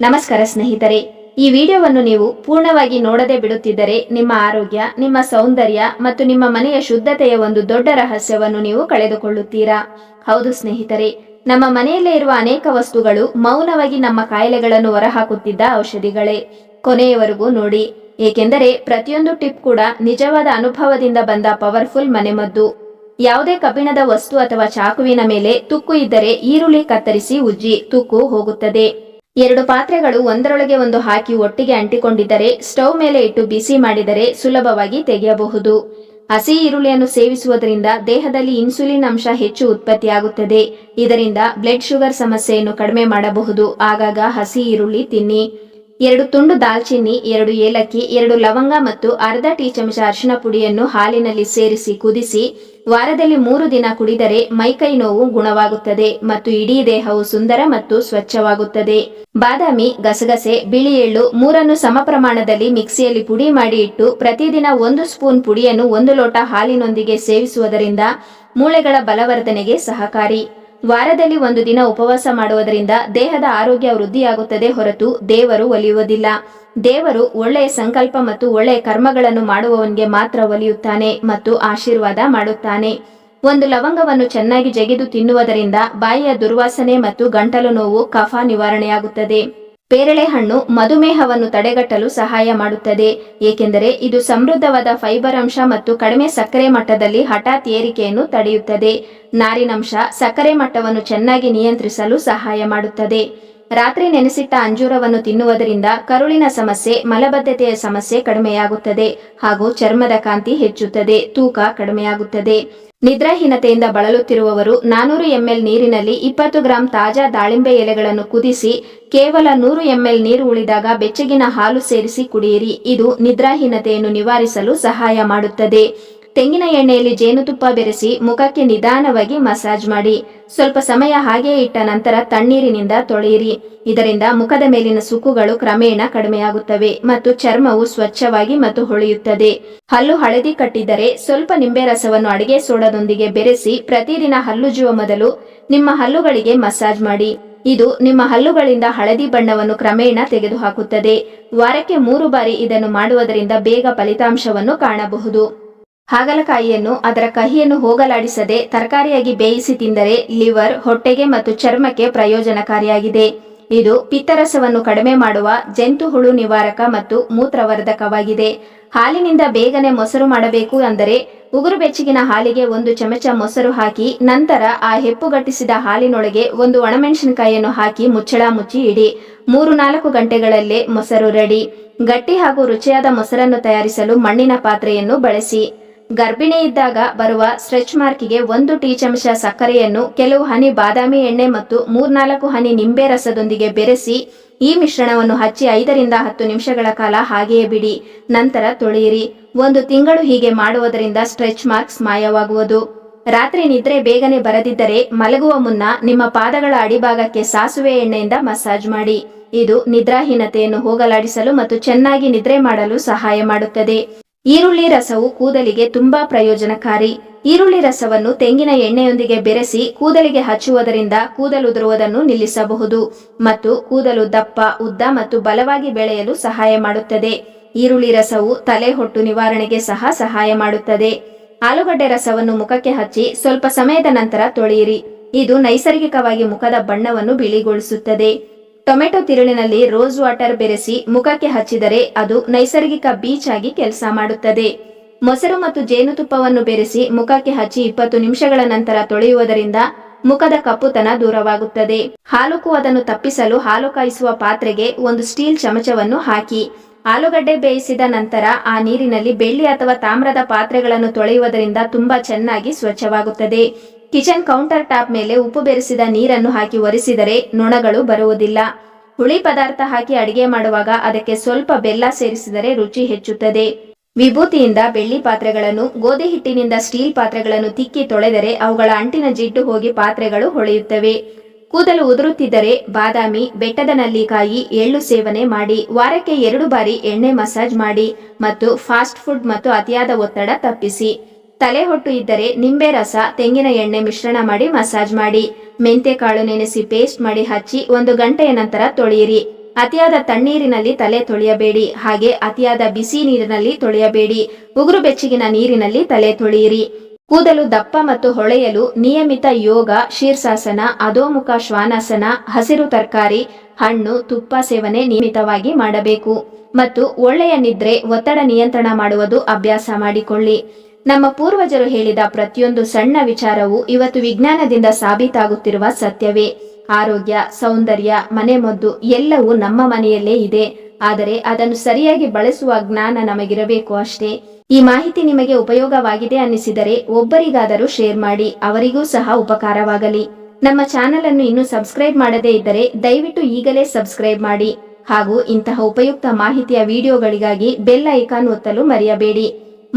ನಮಸ್ಕಾರ ಸ್ನೇಹಿತರೆ. ಈ ವಿಡಿಯೋವನ್ನು ನೀವು ಪೂರ್ಣವಾಗಿ ನೋಡದೆ ಬಿಡುತ್ತಿದ್ದರೆ ನಿಮ್ಮ ಆರೋಗ್ಯ, ನಿಮ್ಮ ಸೌಂದರ್ಯ ಮತ್ತು ನಿಮ್ಮ ಮನೆಯ ಶುದ್ಧತೆಯ ಒಂದು ದೊಡ್ಡ ರಹಸ್ಯವನ್ನು ನೀವು ಕಳೆದುಕೊಳ್ಳುತ್ತೀರಾ? ಹೌದು ಸ್ನೇಹಿತರೆ. ನಮ್ಮ ಮನೆಯಲ್ಲೇ ಇರುವ ಅನೇಕ ವಸ್ತುಗಳು ಮೌನವಾಗಿ ನಮ್ಮ ಕಾಯಿಲೆಗಳನ್ನು ಹೊರಹಾಕುತ್ತಿದ್ದ ಔಷಧಿಗಳೇ. ಕೊನೆಯವರೆಗೂ ನೋಡಿ. ಏಕೆಂದರೆ ಪ್ರತಿಯೊಂದು ಟಿಪ್ ಕೂಡ ನಿಜವಾದ ಅನುಭವದಿಂದ ಬಂದ ಪವರ್ಫುಲ್ ಮನೆಮದ್ದು. ಯಾವುದೇ ಕಬ್ಬಿಣದ ವಸ್ತು ಅಥವಾ ಚಾಕುವಿನ ಮೇಲೆ ತುಕ್ಕು ಇದ್ದರೆ ಈರುಳ್ಳಿ ಕತ್ತರಿಸಿ ಉಜ್ಜಿ, ತುಕ್ಕು ಹೋಗುತ್ತದೆ. ಎರಡು ಪಾತ್ರೆಗಳು ಒಂದರೊಳಗೆ ಒಂದು ಹಾಕಿ ಒಟ್ಟಿಗೆ ಅಂಟಿಕೊಂಡಿದ್ದರೆ ಸ್ಟೌವ್ ಮೇಲೆ ಇಟ್ಟು ಬಿಸಿ ಮಾಡಿದರೆ ಸುಲಭವಾಗಿ ತೆಗೆಯಬಹುದು. ಹಸಿ ಈರುಳ್ಳಿಯನ್ನು ಸೇವಿಸುವುದರಿಂದ ದೇಹದಲ್ಲಿ ಇನ್ಸುಲಿನ್ ಅಂಶ ಹೆಚ್ಚು ಉತ್ಪತ್ತಿಯಾಗುತ್ತದೆ. ಇದರಿಂದ ಬ್ಲಡ್ ಶುಗರ್ ಸಮಸ್ಯೆಯನ್ನು ಕಡಿಮೆ ಮಾಡಬಹುದು. ಆಗಾಗ ಹಸಿ ಈರುಳ್ಳಿ ತಿನ್ನಿ. ಎರಡು ತುಂಡು ದಾಲ್ಚಿನ್ನಿ ಎರಡು ಏಲಕ್ಕಿ, ಎರಡು ಲವಂಗ ಮತ್ತು ಅರ್ಧ ಟೀ ಚಮಚ ಅರಿಶಿನ ಪುಡಿಯನ್ನು ಹಾಲಿನಲ್ಲಿ ಸೇರಿಸಿ ಕುದಿಸಿ, ವಾರದಲ್ಲಿ ಮೂರು ದಿನ ಕುಡಿದರೆ ಮೈಕೈ ನೋವು ಗುಣವಾಗುತ್ತದೆ ಮತ್ತು ಇಡೀ ದೇಹವು ಸುಂದರ ಮತ್ತು ಸ್ವಚ್ಛವಾಗುತ್ತದೆ. ಬಾದಾಮಿ, ಗಸಗಸೆ, ಬಿಳಿ ಎಳ್ಳು ಮೂರನ್ನು ಸಮ ಪ್ರಮಾಣದಲ್ಲಿ ಮಿಕ್ಸಿಯಲ್ಲಿ ಪುಡಿ ಮಾಡಿ ಇಟ್ಟು ಪ್ರತಿದಿನ ಒಂದು ಸ್ಪೂನ್ ಪುಡಿಯನ್ನು ಒಂದು ಲೋಟ ಹಾಲಿನೊಂದಿಗೆ ಸೇವಿಸುವುದರಿಂದ ಮೂಳೆಗಳ ಬಲವರ್ಧನೆಗೆ ಸಹಕಾರಿ. ವಾರದಲ್ಲಿ ಒಂದು ದಿನ ಉಪವಾಸ ಮಾಡುವುದರಿಂದ ದೇಹದ ಆರೋಗ್ಯ ವೃದ್ಧಿಯಾಗುತ್ತದೆ ಹೊರತು ದೇವರು ಒಲಿಯುವುದಿಲ್ಲ. ದೇವರು ಒಳ್ಳೆಯ ಸಂಕಲ್ಪ ಮತ್ತು ಒಳ್ಳೆಯ ಕರ್ಮಗಳನ್ನು ಮಾಡುವವನಿಗೆ ಮಾತ್ರ ಒಲಿಯುತ್ತಾನೆ ಮತ್ತು ಆಶೀರ್ವಾದ ಮಾಡುತ್ತಾನೆ. ಒಂದು ಲವಂಗವನ್ನು ಚೆನ್ನಾಗಿ ಜಗಿದು ತಿನ್ನುವುದರಿಂದ ಬಾಯಿಯ ದುರ್ವಾಸನೆ ಮತ್ತು ಗಂಟಲು ನೋವು, ಕಫ ನಿವಾರಣೆಯಾಗುತ್ತದೆ. ಪೇರಳೆ ಹಣ್ಣು ಮಧುಮೇಹವನ್ನು ತಡೆಗಟ್ಟಲು ಸಹಾಯ ಮಾಡುತ್ತದೆ. ಏಕೆಂದರೆ ಇದು ಸಮೃದ್ಧವಾದ ಫೈಬರ್ ಅಂಶ ಮತ್ತು ಕಡಿಮೆ ಸಕ್ಕರೆ ಮಟ್ಟದಲ್ಲಿ ಹಠಾತ್ ಏರಿಕೆಯನ್ನು ತಡೆಯುತ್ತದೆ. ನಾರಿನಂಶ ಸಕ್ಕರೆ ಮಟ್ಟವನ್ನು ಚೆನ್ನಾಗಿ ನಿಯಂತ್ರಿಸಲು ಸಹಾಯ ಮಾಡುತ್ತದೆ. ರಾತ್ರಿ ನೆನೆಸಿಟ್ಟ ಅಂಜೂರವನ್ನು ತಿನ್ನುವುದರಿಂದ ಕರುಳಿನ ಸಮಸ್ಯೆ, ಮಲಬದ್ಧತೆಯ ಸಮಸ್ಯೆ ಕಡಿಮೆಯಾಗುತ್ತದೆ ಹಾಗೂ ಚರ್ಮದ ಕಾಂತಿ ಹೆಚ್ಚುತ್ತದೆ, ತೂಕ ಕಡಿಮೆಯಾಗುತ್ತದೆ. ನಿದ್ರಾಹೀನತೆಯಿಂದ ಬಳಲುತ್ತಿರುವವರು ನಾನೂರು ಎಂಎಲ್ ನೀರಿನಲ್ಲಿ ಇಪ್ಪತ್ತು ಗ್ರಾಂ ತಾಜಾ ದಾಳಿಂಬೆ ಎಲೆಗಳನ್ನು ಕುದಿಸಿ, ಕೇವಲ ನೂರು ಎಂಎಲ್ ನೀರು ಉಳಿದಾಗ ಬೆಚ್ಚಗಿನ ಹಾಲು ಸೇರಿಸಿ ಕುಡಿಯಿರಿ. ಇದು ನಿದ್ರಾಹೀನತೆಯನ್ನು ನಿವಾರಿಸಲು ಸಹಾಯ ಮಾಡುತ್ತದೆ. ತೆಂಗಿನ ಎಣ್ಣೆಯಲ್ಲಿ ಜೇನುತುಪ್ಪ ಬೆರೆಸಿ ಮುಖಕ್ಕೆ ನಿಧಾನವಾಗಿ ಮಸಾಜ್ ಮಾಡಿ. ಸ್ವಲ್ಪ ಸಮಯ ಹಾಗೆ ಇಟ್ಟ ನಂತರ ತಣ್ಣೀರಿನಿಂದ ತೊಳೆಯಿರಿ. ಇದರಿಂದ ಮುಖದ ಮೇಲಿನ ಸುಕ್ಕುಗಳು ಕ್ರಮೇಣ ಕಡಿಮೆಯಾಗುತ್ತವೆ ಮತ್ತು ಚರ್ಮವು ಸ್ವಚ್ಛವಾಗಿ ಮತ್ತು ಹೊಳೆಯುತ್ತದೆ. ಹಲ್ಲು ಹಳದಿ ಕಟ್ಟಿದರೆ ಸ್ವಲ್ಪ ನಿಂಬೆ ರಸವನ್ನು ಅಡಿಗೆ ಸೋಡದೊಂದಿಗೆ ಬೆರೆಸಿ ಪ್ರತಿದಿನ ಹಲ್ಲುಜ್ಜುವ ಮೊದಲು ನಿಮ್ಮ ಹಲ್ಲುಗಳಿಗೆ ಮಸಾಜ್ ಮಾಡಿ. ಇದು ನಿಮ್ಮ ಹಲ್ಲುಗಳಿಂದ ಹಳದಿ ಬಣ್ಣವನ್ನು ಕ್ರಮೇಣ ತೆಗೆದುಹಾಕುತ್ತದೆ. ವಾರಕ್ಕೆ ಮೂರು ಬಾರಿ ಇದನ್ನು ಮಾಡುವುದರಿಂದ ಬೇಗ ಫಲಿತಾಂಶವನ್ನು ಕಾಣಬಹುದು. ಹಾಗಲಕಾಯಿಯನ್ನು ಅದರ ಕಹಿಯನ್ನು ಹೋಗಲಾಡಿಸದೆ ತರಕಾರಿಯಾಗಿ ಬೇಯಿಸಿ ತಿಂದರೆ ಲಿವರ್, ಹೊಟ್ಟೆಗೆ ಮತ್ತು ಚರ್ಮಕ್ಕೆ ಪ್ರಯೋಜನಕಾರಿಯಾಗಿದೆ. ಇದು ಪಿತ್ತರಸವನ್ನು ಕಡಿಮೆ ಮಾಡುವ ಜಂತು ಹುಳು ನಿವಾರಕ ಮತ್ತು ಮೂತ್ರವರ್ಧಕವಾಗಿದೆ. ಹಾಲಿನಿಂದ ಬೇಗನೆ ಮೊಸರು ಮಾಡಬೇಕು ಅಂದರೆ ಉಗುರು ಬೆಚ್ಚಗಿನ ಹಾಲಿಗೆ ಒಂದು ಚಮಚ ಮೊಸರು ಹಾಕಿ ನಂತರ ಆ ಹೆಪ್ಪುಗಟ್ಟಿಸಿದ ಹಾಲಿನೊಳಗೆ ಒಂದು ಒಣಮೆಣಸಿನಕಾಯಿಯನ್ನು ಹಾಕಿ ಮುಚ್ಚಳ ಮುಚ್ಚಿ ಇಡಿ. ಮೂರು ನಾಲ್ಕು ಗಂಟೆಗಳಲ್ಲೇ ಮೊಸರು ರೆಡಿ. ಗಟ್ಟಿ ಹಾಗೂ ರುಚಿಯಾದ ಮೊಸರನ್ನು ತಯಾರಿಸಲು ಮಣ್ಣಿನ ಪಾತ್ರೆಯನ್ನು ಬಳಸಿ. ಗರ್ಭಿಣಿ ಇದ್ದಾಗ ಬರುವ ಸ್ಟ್ರೆಚ್ ಮಾರ್ಕಿಗೆ ಒಂದು ಟೀ ಚಮಚ ಸಕ್ಕರೆಯನ್ನು, ಕೆಲವು ಹನಿ ಬಾದಾಮಿ ಎಣ್ಣೆ ಮತ್ತು ಮೂರ್ನಾಲ್ಕು ಹನಿ ನಿಂಬೆ ರಸದೊಂದಿಗೆ ಬೆರೆಸಿ, ಈ ಮಿಶ್ರಣವನ್ನು ಹಚ್ಚಿ ಐದರಿಂದ ಹತ್ತು ನಿಮಿಷಗಳ ಕಾಲ ಹಾಗೆಯೇ ಬಿಡಿ, ನಂತರ ತೊಳೆಯಿರಿ. ಒಂದು ತಿಂಗಳು ಹೀಗೆ ಮಾಡುವುದರಿಂದ ಸ್ಟ್ರೆಚ್ ಮಾರ್ಕ್ಸ್ ಮಾಯವಾಗುವುದು. ರಾತ್ರಿ ನಿದ್ರೆ ಬೇಗನೆ ಬರದಿದ್ದರೆ ಮಲಗುವ ಮುನ್ನ ನಿಮ್ಮ ಪಾದಗಳ ಅಡಿಭಾಗಕ್ಕೆ ಸಾಸುವೆ ಎಣ್ಣೆಯಿಂದ ಮಸಾಜ್ ಮಾಡಿ. ಇದು ನಿದ್ರಾಹೀನತೆಯನ್ನು ಹೋಗಲಾಡಿಸಲು ಮತ್ತು ಚೆನ್ನಾಗಿ ನಿದ್ರೆ ಮಾಡಲು ಸಹಾಯ ಮಾಡುತ್ತದೆ. ಈರುಳ್ಳಿ ರಸವು ಕೂದಲಿಗೆ ತುಂಬಾ ಪ್ರಯೋಜನಕಾರಿ. ಈರುಳ್ಳಿ ರಸವನ್ನು ತೆಂಗಿನ ಎಣ್ಣೆಯೊಂದಿಗೆ ಬೆರೆಸಿ ಕೂದಲಿಗೆ ಹಚ್ಚುವುದರಿಂದ ಕೂದಲುದುರುವುದನ್ನು ನಿಲ್ಲಿಸಬಹುದು ಮತ್ತು ಕೂದಲು ದಪ್ಪ, ಉದ್ದ ಮತ್ತು ಬಲವಾಗಿ ಬೆಳೆಯಲು ಸಹಾಯ ಮಾಡುತ್ತದೆ. ಈರುಳ್ಳಿ ರಸವು ತಲೆ ಹೊಟ್ಟು ನಿವಾರಣೆಗೆ ಸಹ ಸಹಾಯ ಮಾಡುತ್ತದೆ. ಆಲೂಗಡ್ಡೆ ರಸವನ್ನು ಮುಖಕ್ಕೆ ಹಚ್ಚಿ ಸ್ವಲ್ಪ ಸಮಯದ ನಂತರ ತೊಳೆಯಿರಿ. ಇದು ನೈಸರ್ಗಿಕವಾಗಿ ಮುಖದ ಬಣ್ಣವನ್ನು ಬಿಳಿಗೊಳಿಸುತ್ತದೆ. ಟೊಮೆಟೊ ತಿರುಳಿನಲ್ಲಿ ರೋಸ್ ವಾಟರ್ ಬೆರೆಸಿ ಮುಖಕ್ಕೆ ಹಚ್ಚಿದರೆ ಅದು ನೈಸರ್ಗಿಕ ಬೀಚ್ ಆಗಿ ಕೆಲಸ ಮಾಡುತ್ತದೆ. ಮೊಸರು ಮತ್ತು ಜೇನುತುಪ್ಪವನ್ನು ಬೆರೆಸಿ ಮುಖಕ್ಕೆ ಹಚ್ಚಿ ಇಪ್ಪತ್ತು ನಿಮಿಷಗಳ ನಂತರ ತೊಳೆಯುವುದರಿಂದ ಮುಖದ ಕಪ್ಪುತನ ದೂರವಾಗುತ್ತದೆ. ಹಾಲುಕು ಅದನ್ನು ತಪ್ಪಿಸಲು ಹಾಲು ಕಾಯಿಸುವ ಪಾತ್ರೆಗೆ ಒಂದು ಸ್ಟೀಲ್ ಚಮಚವನ್ನು ಹಾಕಿ, ಆಲೂಗಡ್ಡೆ ಬೇಯಿಸಿದ ನಂತರ ಆ ನೀರಿನಲ್ಲಿ ಬೆಳ್ಳಿ ಅಥವಾ ತಾಮ್ರದ ಪಾತ್ರೆಗಳನ್ನು ತೊಳೆಯುವುದರಿಂದ ತುಂಬಾ ಚೆನ್ನಾಗಿ ಸ್ವಚ್ಛವಾಗುತ್ತದೆ. ಕಿಚನ್ ಕೌಂಟರ್ ಟಾಪ್ ಮೇಲೆ ಉಪ್ಪು ಬೆರೆಸಿದ ನೀರನ್ನು ಹಾಕಿ ಒರೆಸಿದರೆ ನೊಣಗಳು ಬರುವುದಿಲ್ಲ. ಹುಳಿ ಪದಾರ್ಥ ಹಾಕಿ ಅಡಿಗೆ ಮಾಡುವಾಗ ಅದಕ್ಕೆ ಸ್ವಲ್ಪ ಬೆಲ್ಲ ಸೇರಿಸಿದರೆ ರುಚಿ ಹೆಚ್ಚುತ್ತದೆ. ವಿಭೂತಿಯಿಂದ ಬೆಳ್ಳಿ ಪಾತ್ರೆಗಳನ್ನು, ಗೋಧಿ ಹಿಟ್ಟಿನಿಂದ ಸ್ಟೀಲ್ ಪಾತ್ರೆಗಳನ್ನು ತಿಕ್ಕಿ ತೊಳೆದರೆ ಅವುಗಳ ಅಂಟಿನ ಜಿಡ್ಡು ಹೋಗಿ ಪಾತ್ರೆಗಳು ಹೊಳೆಯುತ್ತವೆ. ಕೂದಲು ಉದುರುತ್ತಿದ್ದರೆ ಬಾದಾಮಿ, ಬೆಟ್ಟದ ನಲ್ಲಿಕಾಯಿ, ಎಳ್ಳು ಸೇವನೆ ಮಾಡಿ, ವಾರಕ್ಕೆ ಎರಡು ಬಾರಿ ಎಣ್ಣೆ ಮಸಾಜ್ ಮಾಡಿ ಮತ್ತು ಫಾಸ್ಟ್ ಫುಡ್ ಮತ್ತು ಅತಿಯಾದ ಒತ್ತಡ ತಪ್ಪಿಸಿ. ತಲೆ ಹೊಟ್ಟು ಇದ್ದರೆ ನಿಂಬೆ ರಸ, ತೆಂಗಿನ ಎಣ್ಣೆ ಮಿಶ್ರಣ ಮಾಡಿ ಮಸಾಜ್ ಮಾಡಿ. ಮೆಂತೆ ಕಾಳು ನೆನೆಸಿ ಪೇಸ್ಟ್ ಮಾಡಿ ಹಚ್ಚಿ ಒಂದು ಗಂಟೆಯ ನಂತರ ತೊಳೆಯಿರಿ. ಅತಿಯಾದ ತಣ್ಣೀರಿನಲ್ಲಿ ತಲೆ ತೊಳೆಯಬೇಡಿ. ಹಾಗೆ ಅತಿಯಾದ ಬಿಸಿ ನೀರಿನಲ್ಲಿ ತೊಳೆಯಬೇಡಿ. ಉಗುರು ಬೆಚ್ಚಗಿನ ನೀರಿನಲ್ಲಿ ತಲೆ ತೊಳೆಯಿರಿ. ಕೂದಲು ದಪ್ಪ ಮತ್ತು ಹೊಳೆಯಲು ನಿಯಮಿತ ಯೋಗ, ಶೀರ್ಷಾಸನ, ಅಧೋಮುಖ ಶ್ವಾನಾಸನ, ಹಸಿರು ತರಕಾರಿ, ಹಣ್ಣು, ತುಪ್ಪ ಸೇವನೆ ನಿಯಮಿತವಾಗಿ ಮಾಡಬೇಕು. ಮತ್ತು ಒಳ್ಳೆಯ ನಿದ್ರೆ ಒತ್ತಡ ನಿಯಂತ್ರಣ ಮಾಡುವುದು ಅಭ್ಯಾಸ ಮಾಡಿಕೊಳ್ಳಿ. ನಮ್ಮ ಪೂರ್ವಜರು ಹೇಳಿದ ಪ್ರತಿಯೊಂದು ಸಣ್ಣ ವಿಚಾರವು ಇವತ್ತು ವಿಜ್ಞಾನದಿಂದ ಸಾಬೀತಾಗುತ್ತಿರುವ ಸತ್ಯವೇ. ಆರೋಗ್ಯ, ಸೌಂದರ್ಯ ಮನೆಮದ್ದು ಎಲ್ಲವೂ ನಮ್ಮ ಮನೆಯಲ್ಲೇ ಇದೆ. ಆದರೆ ಅದನ್ನು ಸರಿಯಾಗಿ ಬಳಸುವ ಜ್ಞಾನ ನಮಗಿರಬೇಕು ಅಷ್ಟೇ. ಈ ಮಾಹಿತಿ ನಿಮಗೆ ಉಪಯೋಗವಾಗಿದೆ ಅನ್ನಿಸಿದರೆ ಒಬ್ಬರಿಗಾದರೂ ಶೇರ್ ಮಾಡಿ, ಅವರಿಗೂ ಸಹ ಉಪಕಾರವಾಗಲಿ. ನಮ್ಮ ಚಾನೆಲ್ ಅನ್ನು ಇನ್ನೂ ಸಬ್ಸ್ಕ್ರೈಬ್ ಮಾಡದೇ ಇದ್ದರೆ ದಯವಿಟ್ಟು ಈಗಲೇ ಸಬ್ಸ್ಕ್ರೈಬ್ ಮಾಡಿ. ಹಾಗೂ ಇಂತಹ ಉಪಯುಕ್ತ ಮಾಹಿತಿಯ ವಿಡಿಯೋಗಳಿಗಾಗಿ ಬೆಲ್ ಐಕಾನ್ ಒತ್ತಲು ಮರೆಯಬೇಡಿ.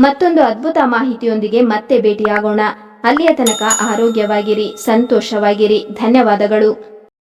ಮತ್ತೊಂದು ಅದ್ಭುತ ಮಾಹಿತಿಯೊಂದಿಗೆ ಮತ್ತೆ ಭೇಟಿಯಾಗೋಣ. ಅಲ್ಲಿಯ ತನಕ ಆರೋಗ್ಯವಾಗಿರಿ ಸಂತೋಷವಾಗಿರಿ. ಧನ್ಯವಾದಗಳು.